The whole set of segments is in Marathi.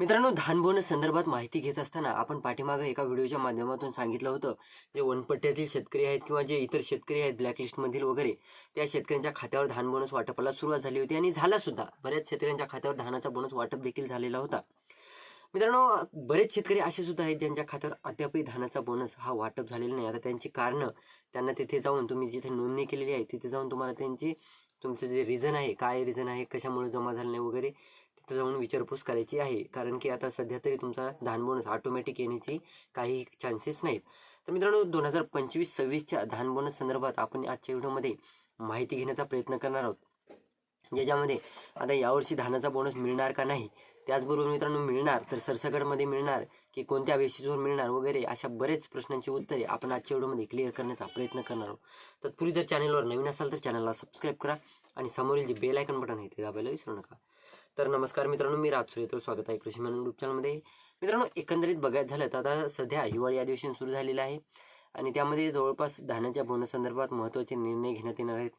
मित्रांनो धान बोनस संदर्भात माहिती घेत असताना आपण पाठीमागं एका व्हिडिओच्या माध्यमातून सांगितलं होतं जे वनपट्ट्यातील शेतकरी आहेत किंवा जे इतर शेतकरी आहेत ब्लॅकलिस्टमधील वगैरे त्या शेतकऱ्यांच्या खात्यावर धान बोनस वाटपाला सुरुवात झाली होती आणि झाला सुद्धा. बऱ्याच शेतकऱ्यांच्या खात्यावर धानाचा बोनस वाटप देखील झालेला होता. मित्रांनो बरेच शेतकरी असे सुद्धा आहेत ज्यांच्या खात्यावर अद्यापही धानाचा बोनस हा वाटप झालेला नाही. आता त्यांची कारणं त्यांना तिथे जाऊन तुम्ही जिथे नोंदणी केलेली आहे तिथे जाऊन तुम्हाला त्यांची तुमचं जे रिझन आहे काय रिझन आहे कशामुळे जमा झालं नाही वगैरे तिथं जाऊन विचारपूस करायची आहे. कारण की आता सध्या तरी तुमचा धान बोनस ऑटोमॅटिक येण्याची काही चान्सेस नाहीत. तर मित्रांनो दोन हजार पंचवीस सव्वीसच्या धान बोनस संदर्भात आपण आजच्या व्हिडिओमध्ये माहिती घेण्याचा प्रयत्न करणार आहोत. ज्याच्यामध्ये आता यावर्षी धानाचा बोनस मिळणार का नाही त्याचबरोबर मित्रांनो मिळणार तर सरसकटमध्ये मिळणार की कोणत्या बेसिसवर मिळणार वगैरे अशा बरेच प्रश्नांची उत्तरे आपण आजच्या व्हिडिओमध्ये क्लिअर करण्याचा प्रयत्न करणार आहोत. तत्पूर्वी जर चॅनलवर नवीन असाल तर चॅनलला सबस्क्राईब करा आणि समोरील जे बेल आयकन बटन आहे ते दाबायला विसरू नका. तर नमस्कार मित्रांनो मी राज तर स्वागत आहे कृषी मॅन यूट्यूब चॅनलमध्ये मित्रांनो एकंदरीत बघायचं झालं तर आता सध्या हिवाळी अधिवेशन सुरू झालेलं आहे. आणि त्यामध्ये जवळपास धानाच्या बोनस संदर्भात महत्त्वाचे निर्णय घेण्यात येणार आहेत.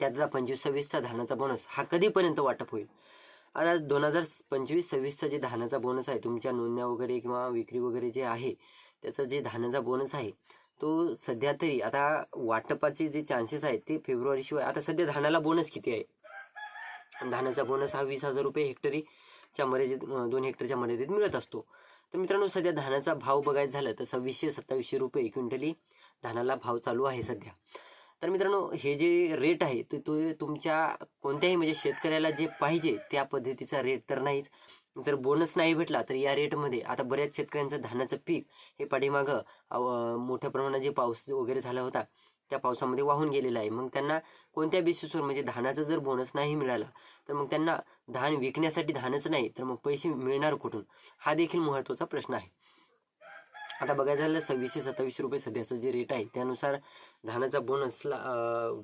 त्यात आता पंचवीस सव्वीसचा धानाचा बोनस हा कधीपर्यंत वाटप होईल? आता दोन हजार पंचवीस सव्वीसचा जे धानाचा बोनस आहे तुमच्या नोंदण्या वगैरे किंवा विक्री वगैरे जे आहे त्याचा जे धानाचा बोनस आहे तो सध्या तरी आता वाटपाचे जे चान्सेस आहेत ते फेब्रुवारीशिवाय आता सध्या धानाला बोनस किती आहे? धानाचा बोनस हा वीस हजार रुपये हेक्टरीच्या मर्यादेत दोन हेक्टरच्या मर्यादेत मिळत असतो. तर मित्रांनो सध्या धानाचा भाव बघायचा झालं तर सव्वीसशे सत्तावीसशे रुपये क्विंटली धानाला भाव चालू आहे सध्या. तर मित्रांनो हे जे रेट आहे ते तो तुमच्या कोणत्याही म्हणजे शेतकऱ्याला जे पाहिजे त्या पद्धतीचा रेट तर नाहीच. जर बोनस नाही भेटला तर या रेटमध्ये आता बऱ्याच शेतकऱ्यांचं धानाचं पीक हे पाठीमागं मोठ्या प्रमाणात जे पाऊस वगैरे झाला होता त्या पावसामध्ये वाहून गेलेला आहे. मग त्यांना कोणत्या बेसिसवर म्हणजे धानाचा जर बोनस नाही मिळाला तर मग त्यांना धान विकण्यासाठी धानच नाही तर मग पैसे मिळणार कुठून? हा देखील महत्त्वाचा प्रश्न आहे. आता बघायचं झालं सव्वीसशे सत्तावीसशे रुपये सध्याचं जे रेट आहे त्यानुसार धानाचा बोनसला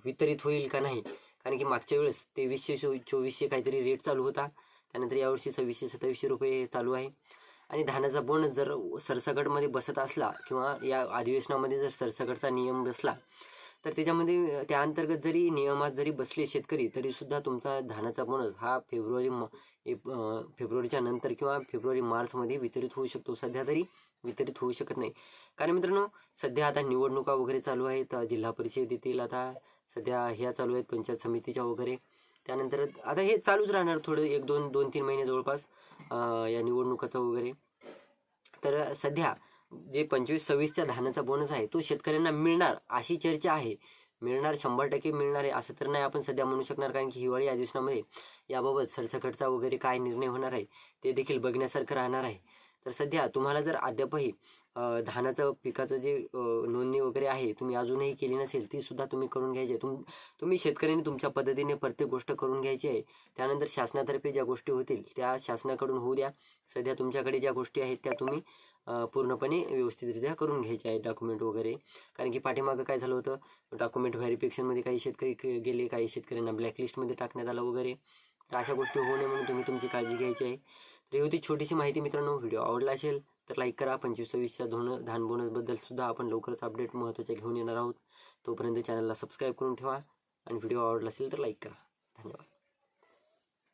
वितरित होईल का नाही? कारण की मागच्या वेळेस तेवीसशे चोवीसशे काहीतरी रेट चालू होता. त्यानंतर यावर्षी सव्वीसशे सत्तावीसशे रुपये चालू आहे. आणि धानाचा बोनस जर सरसकटमध्ये बसत असला किंवा या अधिवेशनामध्ये जर सरसकटचा नियम बसला तर त्याच्यामध्ये त्या अंतर्गत जरी नियमात जरी बसले शेतकरी तरी सुद्धा तुमचा धानाचा बोनस हा फेब्रुवारी म एप फेब्रुवारीच्या नंतर किंवा फेब्रुवारी मार्चमध्ये वितरित होऊ शकतो. सध्या तरी वितरित होऊ शकत नाही. कारण मित्रांनो सध्या आता निवडणुका वगैरे चालू आहेत. जिल्हा परिषदेतील आता सध्या ह्या चालू आहेत पंचायत समितीच्या वगैरे. त्यानंतर आता हे चालूच राहणार थोडं एक दोन दोन तीन महिने जवळपास या निवडणुकाचं वगैरे. तर सध्या जे पंचवीस सव्वीसच्या धानाचा बोनस आहे तो शेतकऱ्यांना मिळणार अशी चर्चा आहे. मिळणार शंभर टक्के मिळणार आहे असं तर नाही आपण सध्या म्हणू शकणार कारण की हिवाळी अधिवेशनामध्ये याबाबत सरसकटचा वगैरे काय निर्णय होणार आहे ते देखील बघण्यासारखं राहणार आहे. तर सध्या तुम्हाला जर अद्यापही धानाचं पिकाचं जे नोंदणी वगैरे आहे तुम्ही अजूनही केली नसेल ती सुद्धा तुम्ही करून घ्यायची आहे. तुम तुम्ही शेतकऱ्यांनी तुमच्या पद्धतीने प्रत्येक गोष्ट करून घ्यायची आहे. त्यानंतर शासनातर्फे ज्या गोष्टी होतील त्या शासनाकडून होऊ द्या. सध्या तुमच्याकडे ज्या गोष्टी आहेत त्या तुम्ही पूर्णपणे व्यवस्थितरित्या करून घ्यायचे आहे डॉक्युमेंट वगैरे. कारण की पाठीमागं काय झालं होतं? डॉक्युमेंट व्हेरिफिकेशनमध्ये काही शेतकरी गेले काही शेतकऱ्यांना ब्लॅकलिस्टमध्ये टाकण्यात आलं वगैरे. तर अशा गोष्टी होऊ नये म्हणून तुम्ही तुमची काळजी घ्यायची आहे. तर ही होती छोटीशी माहिती मित्रांनो व्हिडिओ आवडला असेल तर लाईक करा. पंचवीस सव्वीसच्या धोन धान बोनसबद्दल सुद्धा आपण लवकरच अपडेट महत्त्वाचे घेऊन येणार आहोत. तोपर्यंत चॅनलला सबस्क्राईब करून ठेवा. आणि व्हिडिओ आवडला असेल तर लाईक करा. धन्यवाद.